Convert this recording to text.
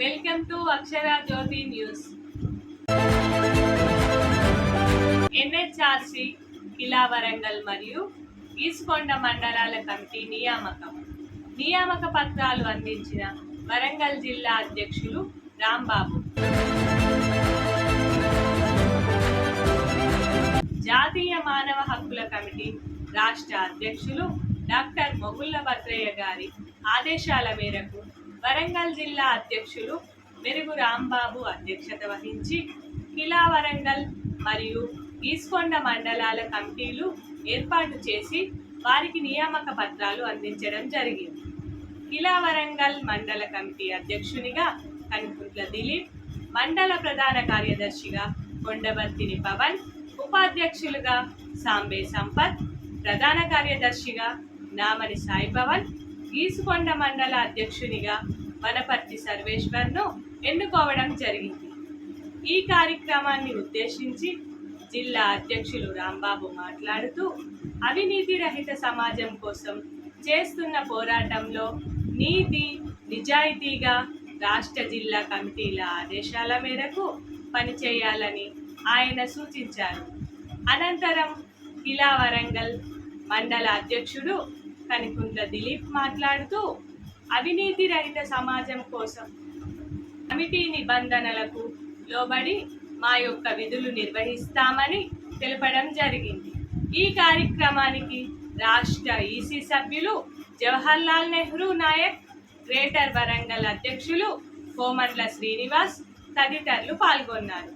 Welcome to Akshara Jyothi news. NHRC కిలా వరంగల్ మరియు ఈస్కొండ మండలాల committee నియామకం. నియామక పత్రాలు అందించిన వరంగల్ జిల్లా అధ్యక్షులు రాంబాబు. జాతీయ మానవ హక్కుల కమిటీ రాష్ట్ర అధ్యక్షులు డాక్టర్ మొగుళ్ళ భద్రయ్య గారి ఆదేశాల మేరకు వరంగల్ జిల్లా అధ్యక్షులు మెరుగు రాంబాబు అధ్యక్షత వహించి కిలా వరంగల్ మరియు ఈస్కొండ మండలాల కమిటీలు ఏర్పాటు చేసి వారికి నియామక పత్రాలు అందించడం జరిగింది. కిలా వరంగల్ మండల కమిటీ అధ్యక్షునిగా కనుకుంట్ల దిలీప్ మండల ప్రధాన కార్యదర్శిగా కొండబత్తిని పవన్ ఉపాధ్యక్షులుగా సాంబే సంపత్ ప్రధాన కార్యదర్శిగా నామని సాయి పవన్ గీసుకొండ మండల అధ్యక్షునిగా వనపర్తి సర్వేశ్వర్ను ఎన్నుకోవడం జరిగింది. ఈ కార్యక్రమాన్ని ఉద్దేశించి జిల్లా అధ్యక్షులు రాంబాబు మాట్లాడుతూ అవినీతి రహిత సమాజం కోసం చేస్తున్న పోరాటంలో నీతి నిజాయితీగా రాష్ట్ర జిల్లా కమిటీల ఆదేశాల మేరకు పనిచేయాలని ఆయన సూచించారు. అనంతరం కిలా వరంగల్ మండల అధ్యక్షుడు కనికుంట్ల దిలీప్ మాట్లాడుతూ అవినీతి రహిత సమాజం కోసం కమిటీ నిబంధనలకు లోబడి మా యొక్క విధులు నిర్వహిస్తామని తెలపడం జరిగింది. ఈ కార్యక్రమానికి రాష్ట్ర ఈసీ సభ్యులు జవహర్లాల్ నెహ్రూ నాయక్ గ్రేటర్ వరంగల్ అధ్యక్షులు కోమట్ల శ్రీనివాస్ తదితరులు పాల్గొన్నారు.